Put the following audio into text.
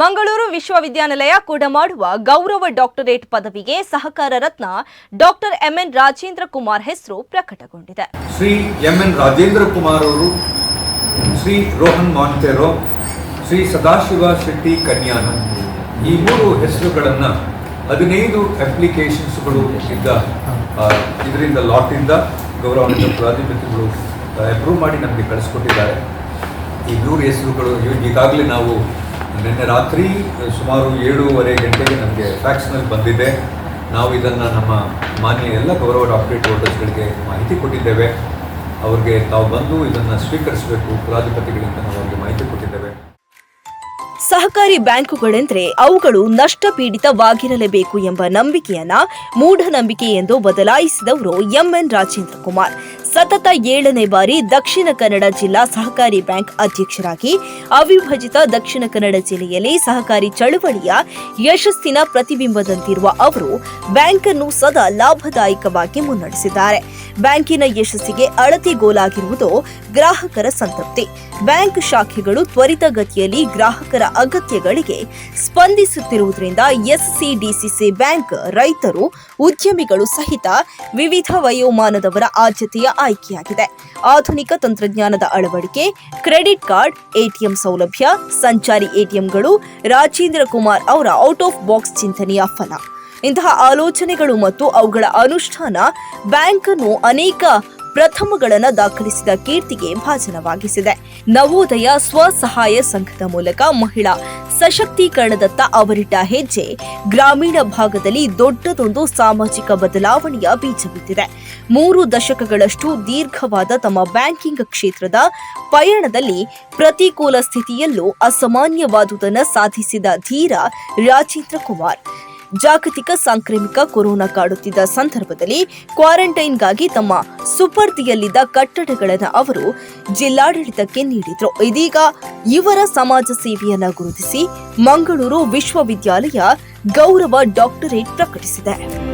ಮಂಗಳೂರು ವಿಶ್ವವಿದ್ಯಾನಿಲಯ ಕೊಡಮಾಡುವ ಗೌರವ ಡಾಕ್ಟರೇಟ್ ಪದವಿಗೆ ಸಹಕಾರ ರತ್ನ ಡಾಕ್ಟರ್ ಎಂಎನ್ ರಾಜೇಂದ್ರ ಕುಮಾರ್ ಹೆಸರು ಪ್ರಕಟಗೊಂಡಿದೆ. ಶ್ರೀ ಎಂ ಎನ್ ರಾಜೇಂದ್ರ ಕುಮಾರ್ ಅವರು, ಶ್ರೀ ರೋಹನ್ ಮಾಂಟೆರೋ, ಶ್ರೀ ಸದಾಶಿವ ಶೆಟ್ಟಿ ಕನ್ಯಾನ ಈ ಮೂರು ಹೆಸರುಗಳನ್ನು ಹದಿನೈದು ಅಪ್ಲಿಕೇಶನ್ಸ್ಗಳು ಇದ್ದ ಇದರಿಂದ ಲಾಟಿಂದ ಗೌರವಾನ್ವಿತ ಪ್ರಾಧಿಪತಿಗಳು ಅಪ್ರೂವ್ ಮಾಡಿ ನಮಗೆ ಕಳಿಸ್ಕೊಟ್ಟಿದ್ದಾರೆ. ಈ ಮೂರು ಹೆಸರುಗಳು ಈಗಾಗಲೇ ನಾವು ನಿನ್ನೆ ರಾತ್ರಿ ಸುಮಾರು ಏಳೂವರೆ ಗಂಟೆಗೆ ನಮಗೆ ಫ್ಯಾಕ್ಸ್ನಲ್ಲಿ ಬಂದಿದೆ. ನಾವು ಇದನ್ನು ನಮ್ಮ ಮಾನ್ಯ ಎಲ್ಲ ಗೌರವ ಡಾಕ್ಟರೇಟ್ ಹೋಲ್ಡರ್ಸ್ಗಳಿಗೆ ಮಾಹಿತಿ ಕೊಟ್ಟಿದ್ದೇವೆ. ಅವ್ರಿಗೆ ತಾವು ಬಂದು ಇದನ್ನು ಸ್ವೀಕರಿಸಬೇಕು. ಕುಲಾಧಿಪತಿಗಳಿಂದ ನಾವು ಅವರಿಗೆ ಮಾಹಿತಿ ಕೊಟ್ಟಿದ್ದೇವೆ. ಸಹಕಾರಿ ಬ್ಯಾಂಕುಗಳೆಂದರೆ ಅವುಗಳು ನಷ್ಟ ಪೀಡಿತವಾಗಿರಲೇಬೇಕು ಎಂಬ ನಂಬಿಕೆಯನ್ನ ಮೂಢನಂಬಿಕೆ ಎಂದು ಬದಲಾಯಿಸಿದವರು ಎಂಎನ್ ರಾಜೇಂದ್ರ ಕುಮಾರ್. ಸತತ ಏಳನೇ ಬಾರಿ ದಕ್ಷಿಣ ಕನ್ನಡ ಜಿಲ್ಲಾ ಸಹಕಾರಿ ಬ್ಯಾಂಕ್ ಅಧ್ಯಕ್ಷರಾಗಿ, ಅವಿಭಜಿತ ದಕ್ಷಿಣ ಕನ್ನಡ ಜಿಲ್ಲೆಯಲ್ಲಿ ಸಹಕಾರಿ ಚಳುವಳಿಯ ಯಶಸ್ಸಿನ ಪ್ರತಿಬಿಂಬದಂತಿರುವ ಅವರು ಬ್ಯಾಂಕ್ ಅನ್ನು ಸದಾ ಲಾಭದಾಯಕವಾಗಿ ಮುನ್ನಡೆಸಿದ್ದಾರೆ. ಬ್ಯಾಂಕಿನ ಯಶಸ್ಸಿಗೆ ಅಳತೆಗೋಲಾಗಿರುವುದು ಗ್ರಾಹಕರ ಸಂತೃಪ್ತಿ. ಬ್ಯಾಂಕ್ ಶಾಖೆಗಳು ತ್ವರಿತಗತಿಯಲ್ಲಿ ಗ್ರಾಹಕರ ಅಗತ್ಯಗಳಿಗೆ ಸ್ಪಂದಿಸುತ್ತಿರುವುದರಿಂದ ಎಸ್ಸಿಡಿಸಿಸಿ ಬ್ಯಾಂಕ್ ರೈತರು ಉದ್ಯಮಿಗಳು ಸಹಿತ ವಿವಿಧ ವಯೋಮಾನದವರ ಆದ್ಯತೆಯ ಆಯ್ಕೆಯಾಗಿದೆ. ಆಧುನಿಕ ತಂತ್ರಜ್ಞಾನದ ಅಳವಡಿಕೆ, ಕ್ರೆಡಿಟ್ ಕಾರ್ಡ್, ಎಟಿಎಂ ಸೌಲಭ್ಯ, ಸಂಚಾರಿ ಎಟಿಎಂಗಳು, ರಾಜೇಂದ್ರ ಕುಮಾರ್ ಅವರ ಔಟ್ ಆಫ್ ಬಾಕ್ಸ್ ಚಿಂತನೆಯ ಫಲ. ಇಂತಹ ಆಲೋಚನೆಗಳು ಮತ್ತು ಅವುಗಳ ಅನುಷ್ಠಾನ ಬ್ಯಾಂಕನ್ನು ಅನೇಕ ಪ್ರಥಮಗಳನ್ನು ದಾಖಲಿಸಿದ ಕೀರ್ತಿಗೆ ಭಾಜನವಾಗಿಸಿದೆ. ನವೋದಯ ಸ್ವಸಹಾಯ ಸಂಘದ ಮೂಲಕ ಮಹಿಳಾ ಸಶಕ್ತೀಕರಣದತ್ತ ಅವರಿಟ್ಟ ಹೆಜ್ಜೆ ಗ್ರಾಮೀಣ ಭಾಗದಲ್ಲಿ ದೊಡ್ಡದೊಂದು ಸಾಮಾಜಿಕ ಬದಲಾವಣೆಯ ಬೀಜ ಬಿದ್ದಿದೆ. ಮೂರು ದಶಕಗಳಷ್ಟು ದೀರ್ಘವಾದ ತಮ್ಮ ಬ್ಯಾಂಕಿಂಗ್ ಕ್ಷೇತ್ರದ ಪಯಣದಲ್ಲಿ ಪ್ರತಿಕೂಲ ಸ್ಥಿತಿಯಲ್ಲೂ ಅಸಾಮಾನ್ಯವಾದುದನ್ನು ಸಾಧಿಸಿದ ಧೀರ ರಾಜೇಂದ್ರ ಕುಮಾರ್. ಜಾಗತಿಕ ಸಾಂಕ್ರಾಮಿಕ ಕೊರೋನಾ ಕಾಡುತ್ತಿದ್ದ ಸಂದರ್ಭದಲ್ಲಿ ಕ್ವಾರಂಟೈನ್ಗಾಗಿ ತಮ್ಮ ಸುಪರ್ದಿಯಲ್ಲಿದ್ದ ಕಟ್ಟಡಗಳನ್ನು ಅವರು ಜಿಲ್ಲಾಡಳಿತಕ್ಕೆ ನೀಡಿದ್ರು. ಇದೀಗ ಇವರ ಸಮಾಜ ಸೇವೆಯನ್ನು ಗುರುತಿಸಿ ಮಂಗಳೂರು ವಿಶ್ವವಿದ್ಯಾಲಯ ಗೌರವ ಡಾಕ್ಟರೇಟ್ ಪ್ರಕಟಿಸಿದೆ.